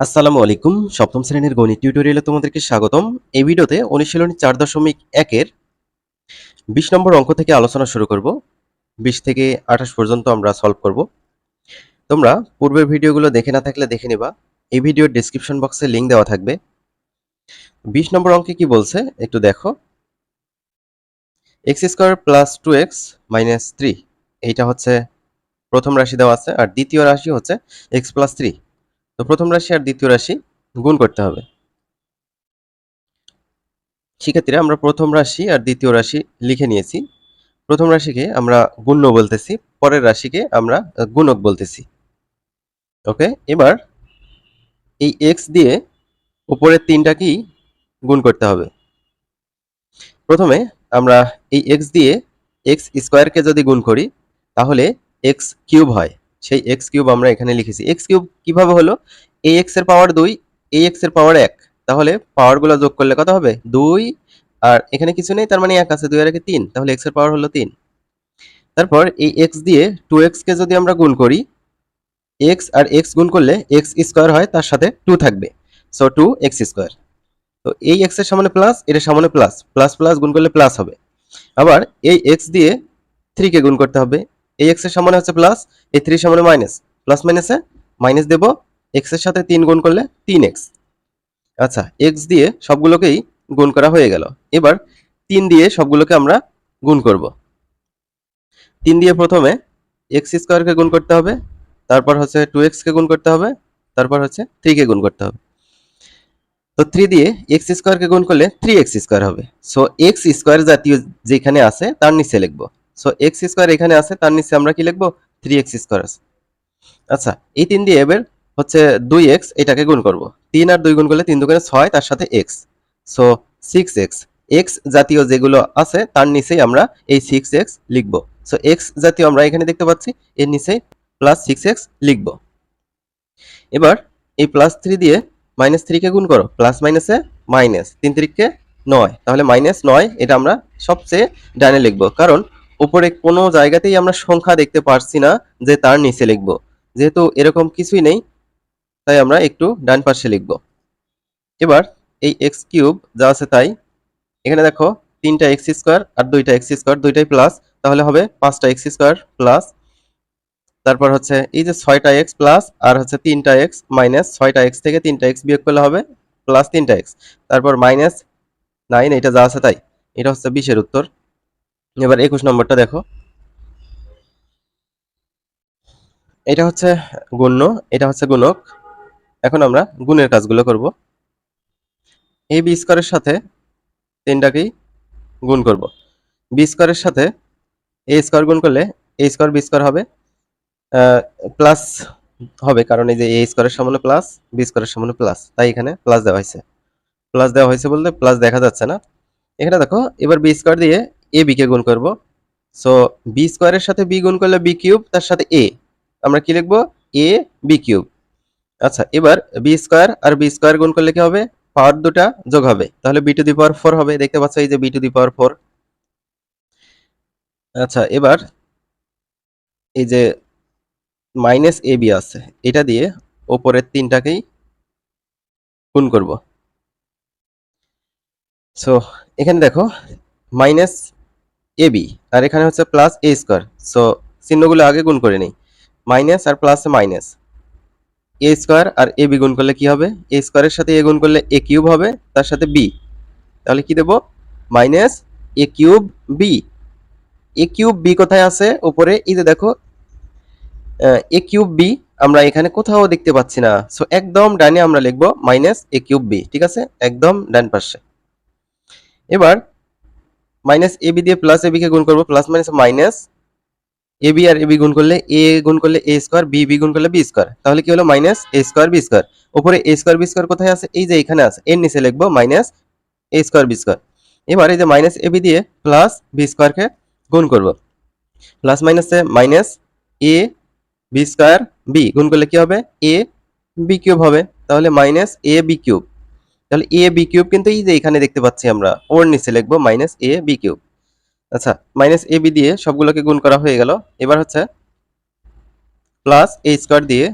আসসালামু আলাইকুম। সপ্তম শ্রেণির গণিত টিউটোরিয়ালে তোমাদেরকে স্বাগতম। এই ভিডিওতে অনুশীলনী চার দশমিক একের বিশ নম্বর অঙ্ক থেকে আলোচনা শুরু করব। বিশ থেকে আঠাশ পর্যন্ত আমরা সলভ করব। তোমরা পূর্বের ভিডিওগুলো দেখে না থাকলে দেখে নিবা। এই ভিডিওর ডিসক্রিপশন বক্সে লিঙ্ক দেওয়া থাকবে। বিশ নম্বর অঙ্কে কি বলছে? একটু দেখো। X square plus two X minus three এইটা হচ্ছে প্রথম রাশি দেওয়া আছে, আর দ্বিতীয় রাশি হচ্ছে এক্স প্লাস থ্রি তো প্রথম রাশি আর দ্বিতীয় রাশি গুণ করতে হবে। শিক্ষার্থীরা, আমরা প্রথম রাশি আর দ্বিতীয় রাশি লিখে নিয়েছি। প্রথম রাশিকে আমরা গুণ্য বলতেছি, পরের রাশিকে আমরা গুণক বলতেছি। ওকে, এবার এই এক্স দিয়ে উপরের তিনটাকেই গুণ করতে হবে। প্রথমে আমরা এই এক্স দিয়ে এক্স স্কোয়ারকে যদি গুণ করি, তাহলে এক্স কিউব হয়। সেই এক্স কিউব আমরা এখানে লিখেছি। এক্স কিউব কীভাবে হলো? এ এক্সের পাওয়ার দুই এ এক্সের পাওয়ার এক। তাহলে পাওয়ারগুলো যোগ করলে কত হবে? দুই। আর এখানে কিছু নেই, তার মানে এক আছে, দুই আর একে তিন। তাহলে এক্সের পাওয়ার হলো তিন। তারপর এই এক্স দিয়ে টু এক্স কে যদি আমরা গুণ করি এক্স আর এক্স গুণ করলে এক্স স্কোয়ার হয়, তার সাথে টু থাকবে। সো টু এক্স স্কোয়ার তো এই এক্সের সামনে প্লাস এর সামনে প্লাস প্লাস প্লাস গুণ করলে প্লাস হবে। আবার এই এক্স দিয়ে থ্রি কে গুণ করতে হবে। এই এক্সের সামনে হচ্ছে প্লাস এই থ্রির সামনে মাইনাস প্লাস মাইনাসে মাইনাস দেব এক্সের সাথে তিন গুণ করলে তিন এক্স আচ্ছা এক্স দিয়ে সবগুলোকেই গুণ করা হয়ে গেল। এবার তিন দিয়ে সবগুলোকে আমরা গুণ করব। তিন দিয়ে প্রথমে এক্স স্কোয়ারকে গুণ করতে হবে, তারপর হচ্ছে টু কে গুণ করতে হবে, তারপর হচ্ছে থ্রি কে গুণ করতে হবে। তো থ্রি দিয়ে এক্স স্কোয়ারকে গুণ করলে থ্রি এক্স স্কোয়ার হবে। সো এক্স স্কোয়ার জাতীয় যেখানে আছে, তার নিচে লিখব। সো এক্স স্কোয়ার এখানে আছে, তার নিচে আমরা কি লিখব? থ্রি এক্স স্কোয়ার আছে। আচ্ছা এই তিন দিয়ে এবার হচ্ছে দুই এক্স এটাকে গুণ করব। তিন আর দুই গুণ করলে তিন দুগুণে ছয়, তার সাথে X so six X X জাতীয় যেগুলো আছে, তার নিচেই আমরা এই সিক্স এক্স লিখব। সো এক্স জাতীয় আমরা এখানে দেখতে পাচ্ছি, এর নিচে প্লাস সিক্স এক্স লিখব। এবার এই প্লাস থ্রি দিয়ে মাইনাস থ্রিকে গুণ করো প্লাস মাইনাসে মাইনাস তিন তিরিককে নয়, তাহলে মাইনাস নয়, এটা আমরা সবচেয়ে ডানে লিখব। কারণ উপরে কোনো জায়গাতেই আমরা সংখ্যা দেখতে পারছি না যে তার নিচে লিখব। যেহেতু এরকম কিছুই নেই, তাই আমরা একটু ডান পাশে লিখব। এবার এই এক্স কিউব যা আছে তাই, এখানে দেখো তিনটা এক্স স্কোয়ার আর দুইটা এক্স স্কোয়ার দুইটাই প্লাস তাহলে হবে পাঁচটা এক্স স্কোয়ার প্লাস তারপর হচ্ছে এই যে ছয়টা এক্স প্লাস আর হচ্ছে তিনটা এক্স মাইনাস ছয়টা এক্স থেকে তিনটা এক্স বিয়োগ করলে হবে প্লাস তিনটা এক্স তারপর মাইনাস নাইন এটা যা আছে তাই, এটা হচ্ছে বিশের উত্তর। এবার একুশ নম্বরটা দেখো। এটা হচ্ছে গুণ্য, এটা হচ্ছে গুণক। এখন আমরা গুণের কাজগুলো করব। এই বি স্কোয়ারের সাথে তিনটাকেই গুণ করব। বি স্কোয়ারের সাথে এ স্কোয়ার গুণ করলে এ স্কোয়ার বি স্কোয়ার হবে প্লাস হবে, কারণ এই যে এ স্কোয়ারের সামনে প্লাস, বি স্কোয়ারের সামনে প্লাস, তাই এখানে প্লাস দেওয়া হয়েছে। প্লাস দেওয়া হয়েছে বলতে প্লাস দেখা যাচ্ছে না। এখানে দেখো, এবার বি স্কোয়ার দিয়ে এ বি কে গুণ করব। সো বি স্কোয়ারের সাথে বি গুণ করলে বি কিউব তার সাথে এ আমরা কি লিখব? এ বি কিউব আচ্ছা এবার বি স্কোয়ার আর বি স্কোয়ার গুণ করলে কি হবে? পাওয়ার দুটা যোগ হবে। তাহলে B to the power four হবে। দেখতে পাচ্ছ এই যে B to the power four আচ্ছা এবার এই যে মাইনাস এ বি আছে, এটা দিয়ে ওপরের তিনটাকেই গুণ করব। সো এখানে দেখো মাইনাস এ বি আর এখানে হচ্ছে প্লাস এ স্কোয়ার সো চিহ্নগুলো আগে গুণ করে নিই। মাইনাস আর প্লাস মাইনাস এ স্কোয়ার আর এ বি গুণ করলে কি হবে? এ স্কোয়ারের সাথে এ গুণ করলে এ কিউব হবে, তার সাথে বি তাহলে কি দেব? Minus A cube B A cube B কোথায় আছে? উপরে। এই যে দেখো এ কিউব বি আমরা এখানে কোথাও দেখতে পাচ্ছি না। সো একদম ডানে আমরা লিখব মাইনাস এ কিউব বি ঠিক আছে? একদম ডান পাশে। এবার মাইনাস এ বি দিয়ে প্লাস এ বি কে গুণ করব plus minus minus A B R A B গুণ করলে এ গুণ করলে এ স্কোয়ার বি বি গুণ করলে বি স্কোয়ার তাহলে কি হলো? Minus A square B square উপরে এ স্কোয়ার বি স্কোয়ার কোথায় আছে? এই যে এখানে আছে। এর নিচে লিখব minus A square B square এবার এই যে মাইনাস এ বি দিয়ে প্লাস বি স্কোয়ারকে গুণ করব। প্লাস মাইনাসে minus A B square B. গুণ করলে কি হবে? এ বি কিউব হবে। তাহলে মাইনাস এ বি কিউব তাহলে এ বি কিউব কিন্তু এই যে এখানে দেখতে পাচ্ছি আমরা, ওর নিচে লিখব মাইনাস এ বি কিউব আচ্ছা মাইনাস এ বি দিয়ে সবগুলোকে গুণ করা হয়ে গেল। এবার হচ্ছে প্লাস এ স্কোয়ার দিয়ে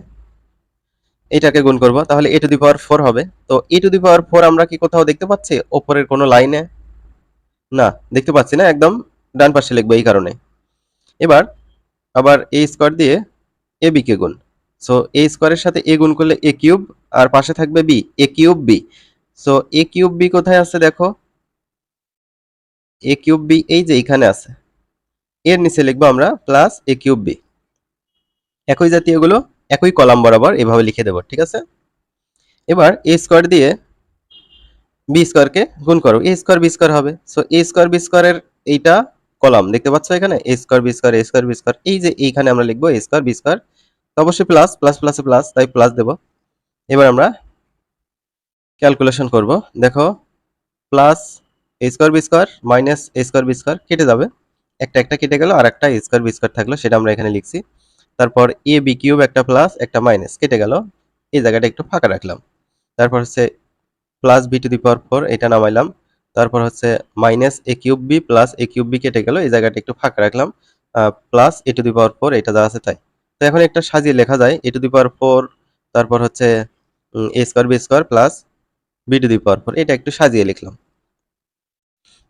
এটাকে গুণ করব। তাহলে এ টু দি পাওয়ার ফোর হবে। তো এ টু দি পাওয়ার ফোর আমরা কি কোথাও দেখতে পাচ্ছি? ওপরের কোনো লাইনে না, দেখতে পাচ্ছি না, একদম ডান পাশে লিখব এই কারণে। এবার আবার এ স্কোয়ার দিয়ে এ বি কে গুণ। সো এ স্কোয়ারের সাথে এ গুণ করলে এ কিউব আর পাশে থাকবে B A cube B so A cube B কোথায় আছে দেখো? এ কিউব বি এই যে এখানে আছে। এর নিচে লিখব আমরা প্লাস এ কিউব বি একই জাতীয়গুলো, একই কলাম বরাবর এভাবে লিখে দেব, ঠিক আছে? এবার এ স্কোয়ার দিয়ে বি স্কোয়ারকে গুণ করো। এ স্কোয়ার বি স্কোয়ার হবে। সো এ স্কোয়ার বি স্কোয়ারের এইটা কলাম, দেখতে পাচ্ছ এখানে? A square B square A square B square এই যে এইখানে আমরা লিখব এ স্কোয়ার বি স্কোয়ার অবশ্যই প্লাস প্লাস প্লাসে প্লাস তাই প্লাস দেব। এবার আমরা ক্যালকুলেশন করব। দেখো plus A square B square minus A square B square কেটে যাবে। একটা একটা কেটে গেল আর একটা স্কোয়ার বি স্কোয়ার থাকল, সেটা আমরা এখানে লিখছি। তারপর এ বি কিউব একটা প্লাস একটা মাইনাস কেটে গেল। এই জায়গাটা একটু ফাঁকা রাখলাম। তারপর হচ্ছে plus B to the power four এটা নামাইলাম। তারপর হচ্ছে minus A cube B plus A cube B কেটে গেল। এই জায়গাটা একটু ফাঁকা রাখলাম। Plus A to the power four এটা যা আছে তাই। তো এখন একটা সাজিয়ে লেখা যায়। এ টু দি পাওয়ার ফোর তারপর হচ্ছে A square B square plus B to the power four এটা একটু সাজিয়ে লিখলাম।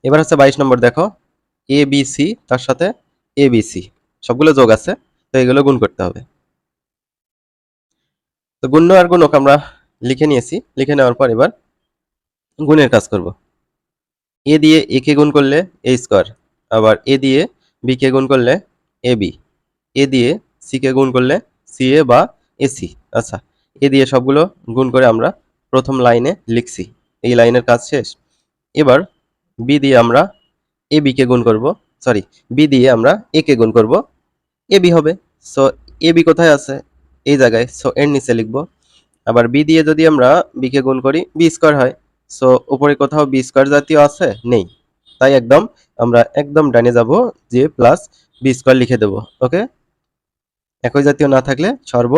এবার হচ্ছে বাইশ নম্বর দেখো এ বি সি তার সাথে এ বি সি সবগুলো যোগ আছে, তো এগুলো গুণ করতে হবে। তো গুণ্য আর গুণক আমরা লিখে নিয়েছি, লিখে নেওয়ার পর এবার গুণের কাজ করব। এ দিয়ে এ কে গুণ করলে এ স্কোয়ার আবার এ দিয়ে বি কে গুণ করলে এ বি এ দিয়ে সি কে গুণ করলে সি এ বা এসি আচ্ছা এ দিয়ে সবগুলো গুণ করে আমরা প্রথম লাইনে লিখছি। এই লাইনের কাজ শেষ। এবার বি দিয়ে আমরা এ বি কে গুণ করব। সরি বি দিয়ে আমরা এ কে গুণ করব। এ বি হবে। সো এ বি কোথায় আছে? এই জায়গায়। সো এর নিচে লিখব। আবার বি দিয়ে যদি আমরা বি কে গুণ করি বি স্কোয়ার হয়। সো উপরে কোথাও বি স্কোয়ার জাতীয় আছে? নেই। তাই একদম আমরা একদম ডানে যাব যে প্লাস বি স্কোয়ার লিখে দেব। ওকে একই জাতীয় না থাকলে সর্ব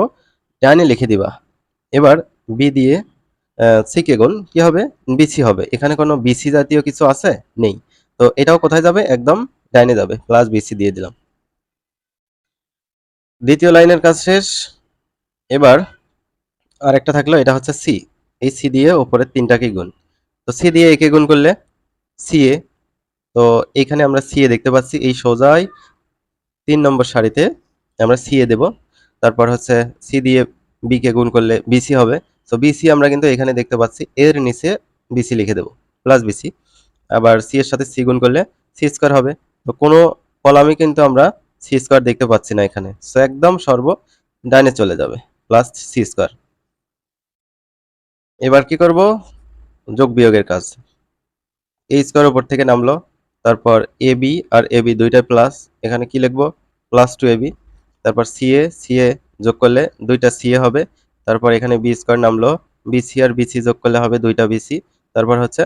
ডানে লিখে দিবা। এবার বি দিয়ে সি কে গুণ কি হবে? বিসি হবে। এখানে কোনো বিসি জাতীয় কিছু আছে? নেই। তো এটাও কোথায় যাবে? একদম ডাইনে যাবে। প্লাস বিসি দিয়ে দিলাম। দ্বিতীয় লাইনের কাজ শেষ। এবার আর একটা থাকল, এটা হচ্ছে সি। এই সি দিয়ে ওপরের তিনটাকে গুণ। তো সি দিয়ে একে গুণ করলে সি এ। তো এখানে আমরা সি এ দেখতে পাচ্ছি, এই সোজাই তিন নম্বর সারিতে আমরা সি এ দেব। তারপর হচ্ছে সি দিয়ে বি কে গুণ করলে বিসি হবে। তো বিসি আমরা কিন্তু এখানে দেখতে পাচ্ছি, এর নিচে বিসি লিখে দেব প্লাস বিসি আবার সি এর সাথে সি গুণ করলে সি স্কোয়ার হবে। তো কোনো কলামই কিন্তু আমরা সি স্কোয়ার দেখতে পাচ্ছি না এখানে। সো একদম সর্ব ডাইনে চলে যাবে প্লাস সি স্কোয়ার এবার কি করব? যোগ বিয়োগের কাজ। এই স্কোয়ার উপর থেকে নামলো, তারপর এ বি আর এ বি দুইটা প্লাস এখানে কি লিখব? প্লাস টু এ বি তারপর সি এ সি এ যোগ করলে দুইটা সি এ হবে। তারপর এখানে বি স্কোয়ার নামলো। বিসি আর বিসি যোগ করলে হবে দুইটা বিসি তারপর হচ্ছে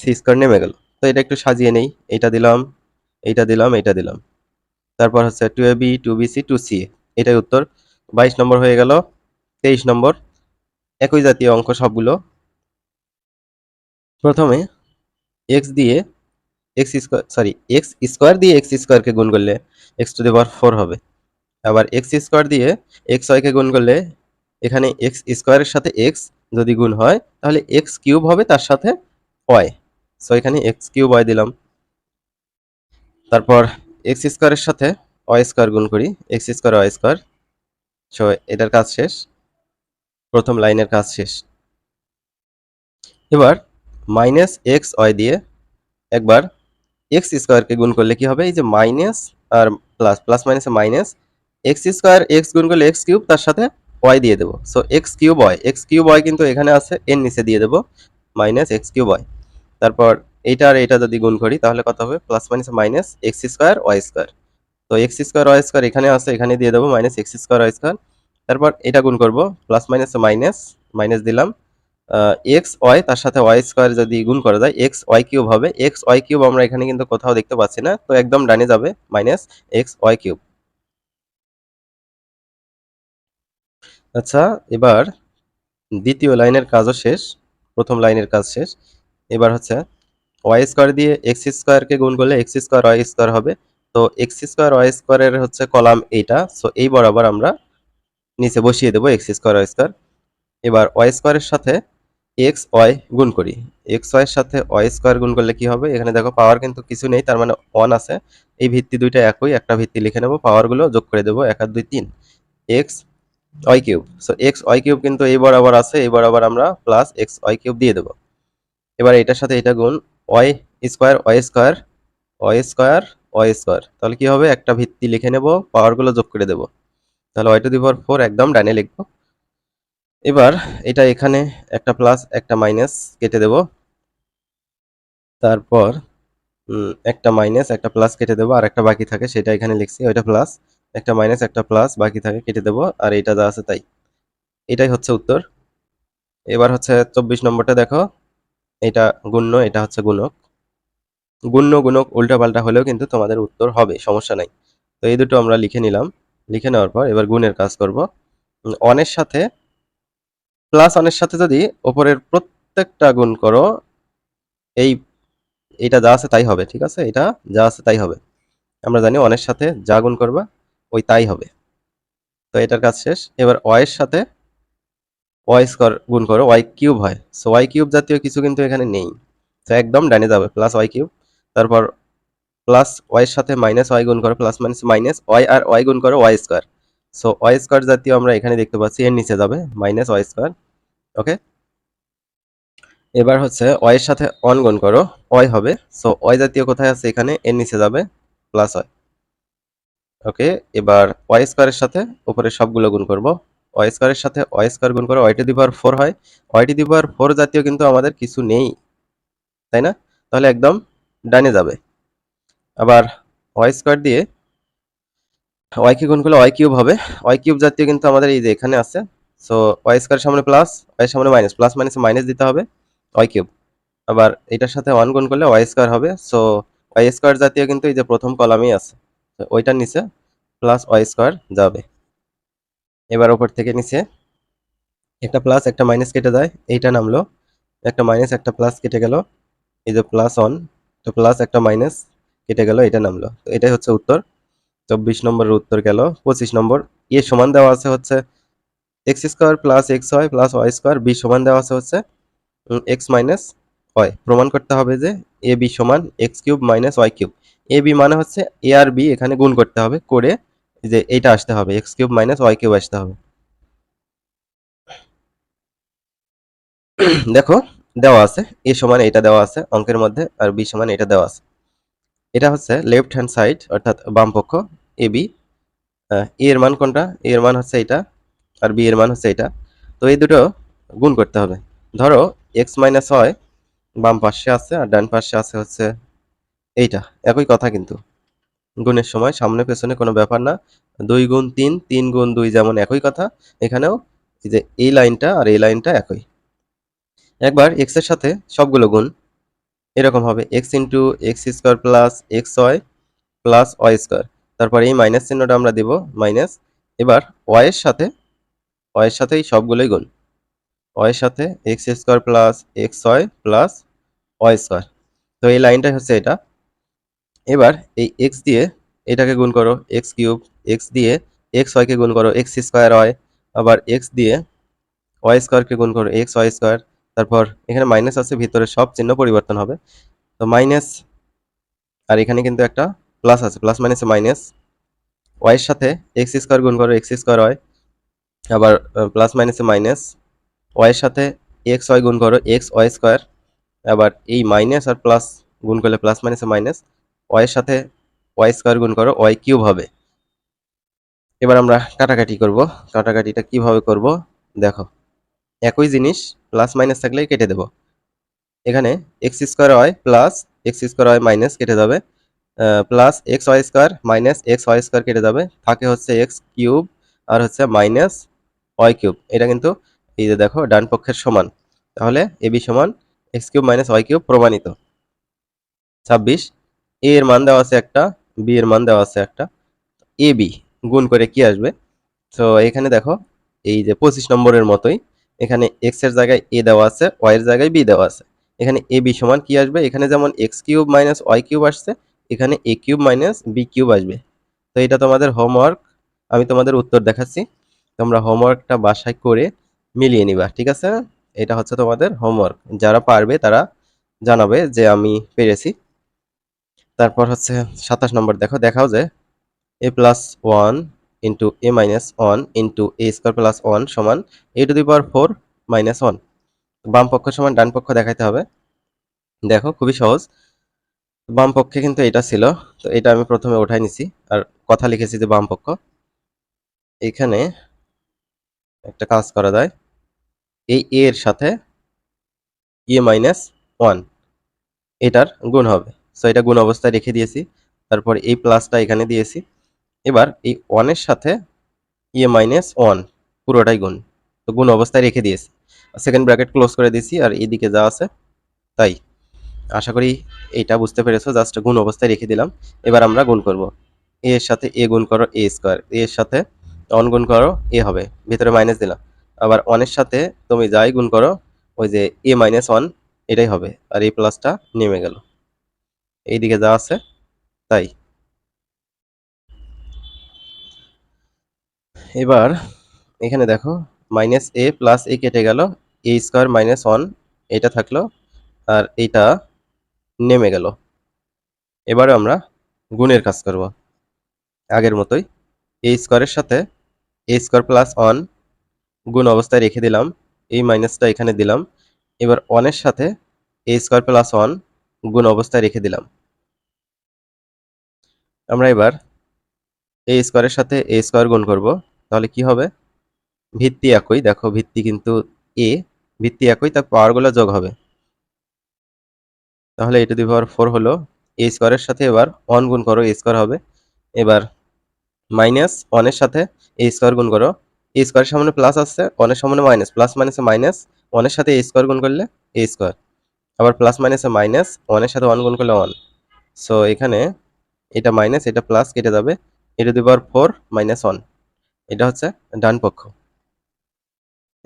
সি স্কোয়ার নেমে গেল। তো এটা একটু সাজিয়ে নেই। এইটা দিলাম এইটা দিলাম এইটা দিলাম। তারপর হচ্ছে two A B two BC two C এটাই উত্তর। বাইশ নম্বর হয়ে গেল। তেইশ নম্বর। একই জাতীয় অঙ্ক সবগুলো। প্রথমে এক্স দিয়ে X square sorry X square দিয়ে এক্স স্কোয়ারকে গুণ করলে X to the power four হবে। আবার এক্স স্কোয়ার দিয়ে এক্স ওয়াইকে গুণ করলে এখানে এক্স স্কোয়ারের সাথে এক্স যদি গুণ হয়, তাহলে এক্স কিউব হবে তার সাথে ওয়াই সো এখানে এক্স কিউব ওয়াই দিলাম। তারপর এক্স স্কোয়ারের সাথে ওয়াই স্কোয়ার গুণ করি X square Y square. So এটার কাজ শেষ। প্রথম লাইনের কাজ শেষ। এবার মাইনাস এক্স ওয়াই দিয়ে একবার এক্স স্কোয়ারকে গুণ করলে কি হবে? এই যে মাইনাস আর প্লাস প্লাস মাইনাসে মাইনাস এক্স স্কোয়ার এক্স গুণ করলে এক্স কিউব, তার সাথে ওয়াই দিয়ে দেবো। So X cube Y X cube Y কিন্তু এখানে আছে, এর নিচে দিয়ে দেবো মাইনাস এক্স কিউব ওয়াই তারপর এইটা আর এটা যদি গুণ করি, তাহলে কত হবে? Plus minus minus X square Y square তো এক্স স্কোয়ার ওয়াই স্কোয়ার এখানে আছে, এখানে দিয়ে দেবো minus X square Y square তারপর এটা গুণ করব প্লাস মাইনাস মাইনাস মাইনাস দিলাম। এক্স ওয়াই তার সাথে ওয়াই স্কোয়ার যদি গুণ করা যায় এক্স ওয়াই কিউব হবে। এক্স ওয়াই কিউব আমরা এখানে কিন্তু কোথাও দেখতে পাচ্ছি না, তো একদম ডানে যাবে মাইনাস এক্স ওয়াই কিউব আচ্ছা এবার দ্বিতীয় লাইনের কাজও শেষ, প্রথম লাইনের কাজ শেষ। এবার হচ্ছে ওয়াই স্কোয়ার দিয়ে এক্স স্কোয়ারকে গুণ করলে এক্স স্কোয়ার ওয়াই স্কোয়ার হবে। তো এক্স স্কোয়ার ওয়াই স্কোয়ারের হচ্ছে কলাম এইটা, সো এই বরাবর আমরা নিচে বসিয়ে দেবো এক্স স্কোয়ার ওয়াই স্কোয়ার। এবার ওয়াই স্কোয়ারের সাথে এক্স ওয়াই গুণ করি। এক্স ওয়াইয়ের সাথে ওয়াই স্কোয়ার গুণ করলে কি হবে? এখানে দেখো পাওয়ার কিন্তু কিছু নেই, তার মানে ওয়ান আছে। এই ভিত্তি দুইটা একই, একটা ভিত্তি লিখে নেব, পাওয়ারগুলো যোগ করে দেবো, এক আর দুই তিন। X Y cube so X Y cube কিন্তু এই বরাবর আছে, এই বরাবর আমরা প্লাস এক্স ওয়াই কিউব দিয়ে দেবো। এবার এটার সাথে এটা গুণ Y square Y square Y square Y square তাহলে কি হবে? একটা ভিত্তি লিখে নেব পাওয়ারগুলো যোগ করে দেবো। তাহলে Y to the power four একদম ডানে লিখব। এবার এটা এখানে একটা প্লাস একটা মাইনাস কেটে দেব। তারপর একটা মাইনাস একটা প্লাস কেটে দেবো। আর একটা বাকি থাকে, সেটা এখানে লিখছি, ওইটা প্লাস একটা মাইনাস একটা প্লাস বাকি থাকে, কেটে দেবো। আর এটা যা আছে তাই। এটাই হচ্ছে উত্তর। এবার হচ্ছে চব্বিশ নম্বরটা দেখো। এটা গুণ্য, এটা হচ্ছে গুণক। গুণ্য, গুণক, উল্টাপাল্টা হলেও কিন্তু তোমাদের উত্তর হবে, সমস্যা নাই। তো এই দুটো আমরা লিখে নিলাম। লিখে নেওয়ার পর এবার গুণের কাজ করব। অনের সাথে প্লাস ওয়ানের সাথে যদি ওপরের প্রত্যেকটা গুণ করো, এই, এটা যা আছে তাই হবে, ঠিক আছে? এটা যা আছে তাই হবে। আমরা জানি ওয়ানের সাথে যা গুণ করবা ওই তাই হবে। তো এটার কাজ শেষ। এবার ওয়াইয়ের সাথে ওয়াই স্কোয়ার গুণ করো ওয়াই কিউব হয়। সো ওয়াই কিউব জাতীয় কিছু কিন্তু এখানে নেই। তো একদম ডানে যাবে প্লাস ওয়াই কিউব তারপর প্লাস ওয়াইয়ের সাথে মাইনাস ওয়াই গুণ করো প্লাস মাইনাস মাইনাস ওয়াই আর ওয়াই গুণ করো Y square so Y square জাতীয় আমরা এখানে দেখতে পাচ্ছি, এর নিচে যাবে মাইনাস ওয়াই স্কোয়ার ওকে এবার হচ্ছে ওয়াই এর সাথে অন গুণ করো ওয়াই হবে। সো ওয়াই জাতীয় কোথায় আছে? এখানে, এর নিচে যাবে প্লাস ওয়াই ওকে এবার ওয়াই স্কোয়ারের সাথে উপরে সবগুলো গুণ করব। ওয়াই স্কোয়ারের সাথে ওয়াই স্কোয়ার গুণ করো Y to the power four হয়। Y to the power four জাতীয় কিন্তু আমাদের কিছু নেই, তাই না? তাহলে একদম ডানে যাবে। আবার ওয়াই স্কোয়ার দিয়ে ওয়াই কি গুণ করলে ওয়াই কিউব হবে। ওয়াই কিউব জাতীয় কিন্তু আমাদের এই যে এখানে আছে। সো ওয়াই স্কোয়ার সামনে প্লাস ওয়াই সামনে মাইনাস প্লাস মাইনাস মাইনাস দিতে হবে ওয়াই কিউব আবার এটার সাথে ওয়ান গুণ করলে ওয়াই স্কোয়ার হবে। সো ওয়াই স্কোয়ার জাতীয় কিন্তু এই যে প্রথম কলামেই আছে। ওইটার নিচে প্লাস ওয়াই স্কোয়ার যাবে। এবার ওপর থেকে নিচে একটা প্লাস একটা মাইনাস কেটে যায়, এইটা নামলো। একটা মাইনাস একটা প্লাস কেটে গেল, এই যে প্লাস ওয়ান তো প্লাস একটা মাইনাস কেটে গেল এটা নামলো। তো এটাই হচ্ছে উত্তর। চব্বিশ নম্বরের উত্তর গেল, পঁচিশ নম্বর, এ সমান দেওয়া আছে হচ্ছে X square plus X Y plus Y square B সমান দেওয়া আছে হচ্ছে এক্স মাইনাস ওয়াই প্রমাণ করতে হবে যে এ বি সমান X cube minus Y cube A B মানে হচ্ছে এ আর বি এখানে গুণ করতে হবে করে যে এইটা আসতে হবে X cube minus Y cube আসতে হবে। দেখো, দেওয়া আছে এ সমান এটা দেওয়া আছে, অঙ্কের মধ্যে, আর বি সমান এটা দেওয়া আছে। এটা হচ্ছে লেফট হ্যান্ড সাইড অর্থাৎ বাম পক্ষ এ বি এ এর মান কোনটা? এর মান হচ্ছে এটা, আর বি এর মান হচ্ছে এটা। তো এই দুটো গুণ করতে হবে। ধরো এক্স মাইনাস হয় বাম পাশে আছে, আর ডান পাশে আছে হচ্ছে এইটা, একই কথা কিন্তু। গুণের সময়, সামনে পেছনে কোনো ব্যাপার না। দুই গুণ তিন তিন গুণ দুই যেমন একই কথা, এখানেও যে এই লাইনটা আর এই লাইনটা একই। একবার এক্সের সাথে সবগুলো গুণ, এরকম হবে X into X square plus X Y plus Y square তারপর এই মাইনাস চিহ্নটা আমরা দিব মাইনাস এবার ওয়াইয়ের সাথে ওয়াইয়ের সাথেই সবগুলোই গুণ। ওয়াইয়ের সাথে X square plus X Y plus Y square তো এই লাইনটাই হচ্ছে এটা। এবার এই এক্স দিয়ে এটাকে গুণ করো এক্স কিউব এক্স দিয়ে এক্স ওয়াইকে গুণ করো এক্স স্কোয়ার ওয়াই আবার এক্স দিয়ে ওয়াই স্কোয়ারকে গুণ করো এক্স ওয়াই স্কোয়ার তারপর এখানে মাইনাস আছে, ভিতরে সব চিহ্ন পরিবর্তন হবে। তো মাইনাস আর এখানে কিন্তু একটা প্লাস আছে প্লাস মাইনাসে মাইনাস ওয়াইয়ের সাথে এক্স স্কোয়ার গুণ করো এক্স স্কোয়ার ওয়াই আবার প্লাস মাইনাসে মাইনাস ওয়াইয়ের সাথে এক্স ওয়াই গুণ করো এক্স ওয়াই স্কোয়ার আবার এই মাইনাস আর প্লাস গুণ করলে প্লাস মাইনাসে মাইনাস ওয়াইয়ের সাথে ওয়াই স্কোয়ার গুণ করো ওয়াই কিউব হবে। এবার আমরা কাটাকাটি করব। কাটাকাটিটা কীভাবে করব? দেখো, একই জিনিস প্লাস মাইনাস থাকলেই কেটে দেব। এখানে X square Y plus X square Y minus কেটে যাবে। Plus X Y square minus X Y square কেটে যাবে। থাকে হচ্ছে এক্স কিউব আর হচ্ছে মাইনাস ওয়াই কিউব এটা কিন্তু এই যে দেখো, ডান পক্ষের সমান। তাহলে এ বি সমান X cube minus Y cube প্রমাণিত। ছাব্বিশ। এর মান দেওয়া আছে একটা বি এর মান দেওয়া আছে একটা। এ বি গুণ করে কি আসবে? তো এখানে দেখো, এই যে পঁচিশ নম্বরের মতোই, এখানে এক্সের জায়গায় এ দেওয়া আছে ওয়াই এর জায়গায় বি দেওয়া আছে। এখানে এ বি সমান কি আসবে? এখানে যেমন X cube minus Y cube আসছে, এখানে A cube minus B cube আসবে। তো এটা তোমাদের হোমওয়ার্ক আমি তোমাদের উত্তর দেখাচ্ছি। তোমরা হোমওয়ার্কটা বাসায় করে মিলিয়ে নিবা, ঠিক আছে? এটা হচ্ছে তোমাদের হোমওয়ার্ক যারা পারবে তারা জানাবে যে আমি পেরেছি। তারপর হচ্ছে সাতাশ নম্বর, দেখো, দেখাও যে A plus one into A minus one into A square plus one সমান A to the power four minus one বাম পক্ষ সমান ডান পক্ষ দেখাইতে হবে। দেখো, খুবই সহজ। বাম পক্ষে কিন্তু এটা ছিল, তো এটা আমি প্রথমে উঠাই নিছি, আর কথা লিখেছি যে বাম পক্ষ। এখানে একটা কাজ করা যায়। এই এর সাথে ই মাইনাস ওয়ান এটার গুণ হবে। সো এটা গুণ অবস্থায় রেখে দিয়েছি। তারপর এই প্লাসটা এখানে দিয়েছি। এবার এই ওয়ানের সাথে ই মাইনাস ওয়ান পুরোটাই গুণ। তো গুণ অবস্থায় রেখে দিয়েছি। সেকেন্ড ব্র্যাকেট ক্লোজ করে দিয়েছি আর এইদিকে যা আছে, তাই। আশা করি এইটা বুঝতে পেরেছ জাস্ট গুণ অবস্থায় রেখে দিলাম। এবার আমরা গুণ করব। এ এর সাথে এ গুণ করো এ স্কোয়ার এ এর সাথে অন গুণ করো এ হবে। ভিতরে মাইনাস দিলাম। আবার ওয়ানের সাথে তুমি যাই গুণ করো, ওই যে এ মাইনাস ওয়ান এটাই হবে। আর এই প্লাসটা নেমে গেল। এইদিকে যা আছে, তাই। এবার এখানে দেখো মাইনাস এ প্লাস এ কেটে গেল এ স্কোয়ার মাইনাস ওয়ান এটা থাকল, আর এইটা নেমে গেল। এবারে আমরা গুণের কাজ করব। আগের মতোই এ স্কোয়ারের সাথে এ স্কোয়ার প্লাস ওয়ান গুণ অবস্থায় রেখে দিলাম, এই মাইনাসটা এখানে দিলাম। এবার ওয়ানের সাথে এ স্কোয়ার প্লাস ওয়ান গুণ অবস্থায় রেখে দিলাম। আমরা এবার এ স্কোয়ারের সাথে এ স্কোয়ার গুণ করব। তাহলে কি হবে? ভিত্তি একই। দেখো, ভিত্তি কিন্তু এ ভিত্তি একই, তার পাওয়ারগুলো যোগ হবে। তাহলে এটা দুই পাওয়ার ফোর হলো এ স্কোয়ারের সাথে এবার ওয়ান গুণ করো এ স্কোয়ার হবে। এবার মাইনাস ওয়ানের সাথে এ স্কোয়ার গুণ করো। এ স্কোয়ারের সামনে প্লাস আসছে ওয়ানের সামনে মাইনাস প্লাস মাইনাসে মাইনাস ওয়ানের সাথে এ স্কোয়ার গুণ করলে এ স্কোয়ার আবার প্লাস মাইনাসে মাইনাস ওয়ানের সাথে ওয়ান গুণ করলে ওয়ান সো এখানে এটা মাইনাস এটা প্লাস কেটে যাবে। এটা দুই পাওয়ার ফোর মাইনাস ওয়ান এটা হচ্ছে ডান পক্ষ।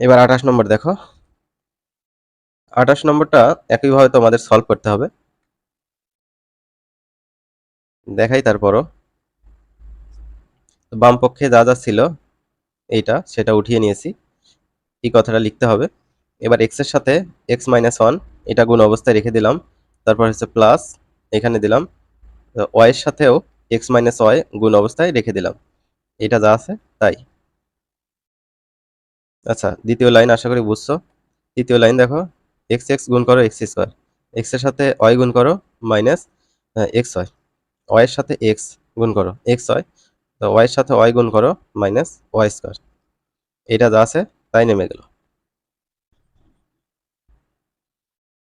এবার আঠাশ নম্বর দেখো। আঠাশ নম্বরটা একইভাবে তোমাদের সলভ করতে হবে। দেখাই তারপরও। বাম পক্ষে যা যা ছিল, এইটা, সেটা উঠিয়ে নিয়েছি। এই কথাটা লিখতে হবে। এবার এক্সের সাথে এক্স মাইনাস ওয়ান এটা গুণ অবস্থায় রেখে দিলাম। তারপর হচ্ছে প্লাস এখানে দিলাম। ওয়াইয়ের সাথেও এক্স মাইনাস ওয়াই গুণ অবস্থায় রেখে দিলাম। এটা যা আছে, তাই। আচ্ছা দ্বিতীয় লাইন আশা করি বুঝছ। তৃতীয় লাইন দেখো এক্স এক্স গুণ করো এক্স স্কোয়ার এক্সের সাথে ওয়াই গুণ করো মাইনাস এক্স ওয়াই ওয়াই এর সাথে এক্স গুণ করো এক্স ওয়াই তো ওয়াইয়ের সাথে ওয়াই গুণ করো মাইনাস ওয়াই স্কোয়ার এটা যা আছে, তাই নেমে গেল।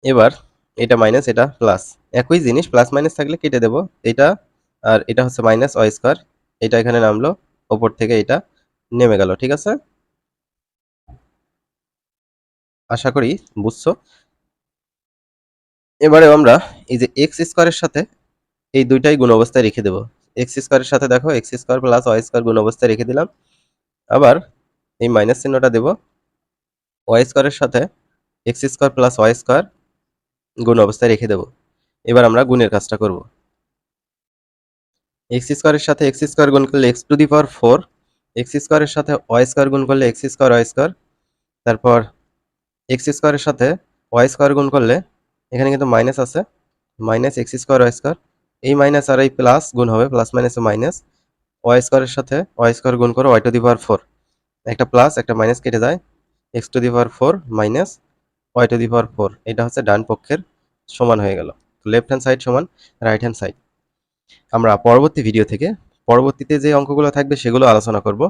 এবার এটা মাইনাস এটা প্লাস একই জিনিস প্লাস মাইনাস থাকলে কেটে দেব এটা, আর এটা হচ্ছে মাইনাস ওয়াই স্কোয়ার এটা এখানে নামলো, ওপর থেকে এটা নেমে গেল, ঠিক আছে? আশা করি বুঝছ? এবারে আমরা এই যে এক্স স্কোয়ারের সাথে এই দুইটাই গুণ অবস্থায় রেখে দেবো। এক্স স্কোয়ারের সাথে দেখো X square plus Y square গুণ অবস্থায় রেখে দিলাম। আবার এই মাইনাস চিহ্নটা দেব। ওয়াই স্কোয়ারের সাথে X square plus Y square গুণ অবস্থায় রেখে দেব। এবার আমরা গুণের কাজটা করব। এক্স স্কোয়ারের সাথে এক্স স্কোয়ার গুণ করলে X to the power four, X স্কোয়ারের সাথে ওয়াই স্কোয়ার গুণ করলে এক্স স্কোয়ার ওয়াই স্কোয়ার, তারপর এক্স স্কোয়ারের সাথে ওয়াই স্কোয়ার গুণ করলে এখানে কিন্তু মাইনাস আছে, minus X square Y square, এই মাইনাস আর এই প্লাস গুণ হবে, প্লাস মাইনাসে মাইনাস, ওয়াই স্কোয়ারের সাথে ওয়াই স্কোয়ার গুণ করো, Y to the power four, একটা প্লাস, একটা মাইনাস কেটে যায়, X to the power four minus Y to the power four এটা হচ্ছে ডান পক্ষের সমান হয়ে গেল। লেফট হ্যান্ড সাইড সমান রাইট হ্যান্ড সাইড আমরা পরবর্তী ভিডিও থেকে, পরবর্তীতে যে অঙ্কগুলো থাকবে সেগুলো আলোচনা করব।